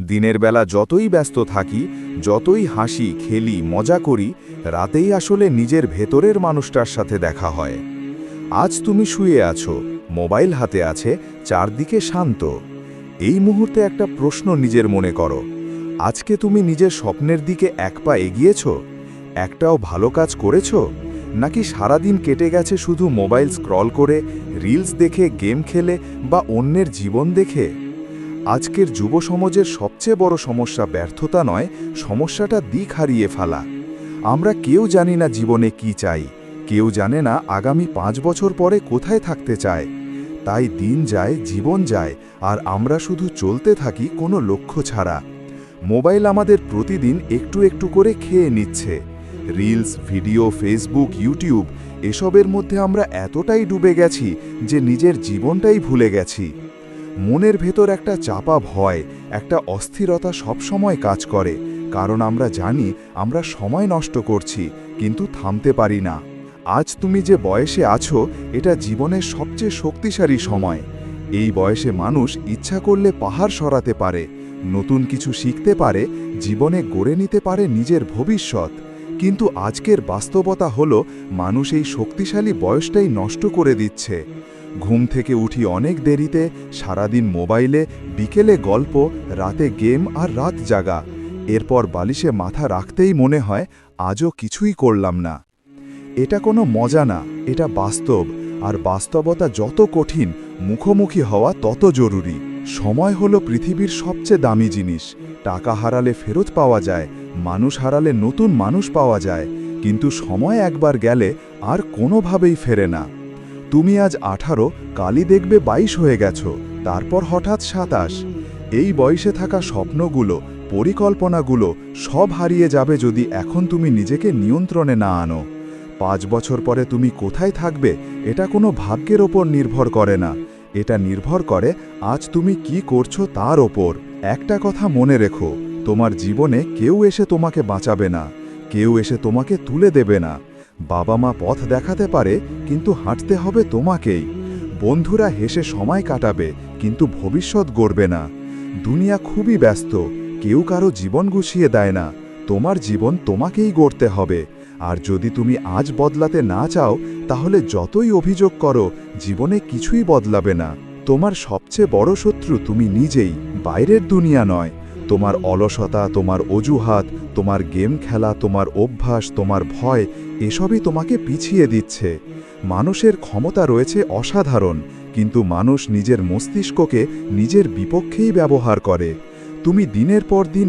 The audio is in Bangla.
দিনের বেলা যতই ব্যস্ত থাকি, যতই হাসি, খেলি, মজা করি, রাতেই আসলে নিজের ভেতরের মানুষটার সাথে দেখা হয়। আজ তুমি শুয়ে আছো, মোবাইল হাতে আছে, চারদিকে শান্ত। এই মুহূর্তে একটা প্রশ্ন নিজের মনে করো। আজকে তুমি নিজের স্বপ্নের দিকে এক পা এগিয়েছ? একটাও ভালো কাজ করেছ? নাকি সারাদিন কেটে গেছে শুধু মোবাইল স্ক্রল করে, রিলস দেখে, গেম খেলে বা অন্যের জীবন দেখে? আজকের যুব সমাজের সবচেয়ে বড় সমস্যা ব্যর্থতা নয়, সমস্যাটা দিক হারিয়ে ফেলা। আমরা কেউ জানি না জীবনে কি চাই, কেউ জানে না আগামী পাঁচ বছর পরে কোথায় থাকতে চায়। তাই দিন যায়, জীবন যায়, আর আমরা শুধু চলতে থাকি কোনো লক্ষ্য ছাড়া। মোবাইল আমাদের প্রতিদিন একটু একটু করে খেয়ে নিচ্ছে। রিলস, ভিডিও, ফেসবুক, ইউটিউব, এসবের মধ্যে আমরা এতটাই ডুবে গেছি যে নিজের জীবনটাই ভুলে গেছি। মনের ভেতর একটা চাপা ভয়, একটা অস্থিরতা সবসময় কাজ করে। কারণ আমরা জানি, আমরা সময় নষ্ট করছি, কিন্তু থামতে পারি না। আজ তুমি যে বয়সে আছো, এটা জীবনের সবচেয়ে শক্তিশালী সময়। এই বয়সে মানুষ ইচ্ছা করলে পাহাড় সরাতে পারে, নতুন কিছু শিখতে পারে, জীবনে গড়ে নিতে পারে নিজের ভবিষ্যৎ। কিন্তু আজকের বাস্তবতা হলো, মানুষ এই শক্তিশালী বয়সটাই নষ্ট করে দিচ্ছে। ঘুম থেকে উঠি অনেক দেরিতে, সারাদিন মোবাইলে, বিকেলে গল্প, রাতে গেম আর রাত জাগা। এরপর বালিশে মাথা রাখতেই মনে হয় আজও কিছুই করলাম না। এটা কোনো মজা না, এটা বাস্তব, আর বাস্তবতা যত কঠিন, মুখোমুখি হওয়া তত জরুরি। সময় হলো পৃথিবীর সবচেয়ে দামি জিনিস। টাকা হারালে ফেরত পাওয়া যায়, মানুষ হারালে নতুন মানুষ পাওয়া যায়, কিন্তু সময় একবার গেলে আর কোনোভাবেই ফেরে না। তুমি আজ আঠারো, কালই দেখবে বাইশ হয়ে গেছো, তারপর হঠাৎ সাতাশ। এই বয়সে থাকা স্বপ্নগুলো, পরিকল্পনাগুলো সব হারিয়ে যাবে যদি এখন তুমি নিজেকে নিয়ন্ত্রণে না আনো। পাঁচ বছর পরে তুমি কোথায় থাকবে, এটা কোনো ভাগ্যের ওপর নির্ভর করে না। এটা নির্ভর করে আজ তুমি কি করছ তার ওপর। একটা কথা মনে রেখো, তোমার জীবনে কেউ এসে তোমাকে বাঁচাবে না, কেউ এসে তোমাকে তুলে দেবে না। বাবা মা পথ দেখাতে পারে, কিন্তু হাঁটতে হবে তোমাকেই। বন্ধুরা হেসে সময় কাটাবে, কিন্তু ভবিষ্যৎ গড়বে না। দুনিয়া খুবই ব্যস্ত, কেউ কারও জীবন গুছিয়ে দেয় না। তোমার জীবন তোমাকেই গড়তে হবে। আর যদি তুমি আজ বদলাতে না চাও, তাহলে যতই অভিযোগ করো, জীবনে কিছুই বদলাবে না। তোমার সবচেয়ে বড় শত্রু তুমি নিজেই, বাইরের দুনিয়া নয়। তোমার অলসতা, তোমার অজুহাত, তোমার গেম খেলা, তোমার অভ্যাস, তোমার ভয়, এসবই তোমাকে পিছিয়ে দিচ্ছে। মানুষের ক্ষমতা রয়েছে অসাধারণ, কিন্তু মানুষ নিজের মস্তিষ্ককে নিজের বিপক্ষেই ব্যবহার করে। তুমি দিনের পর দিন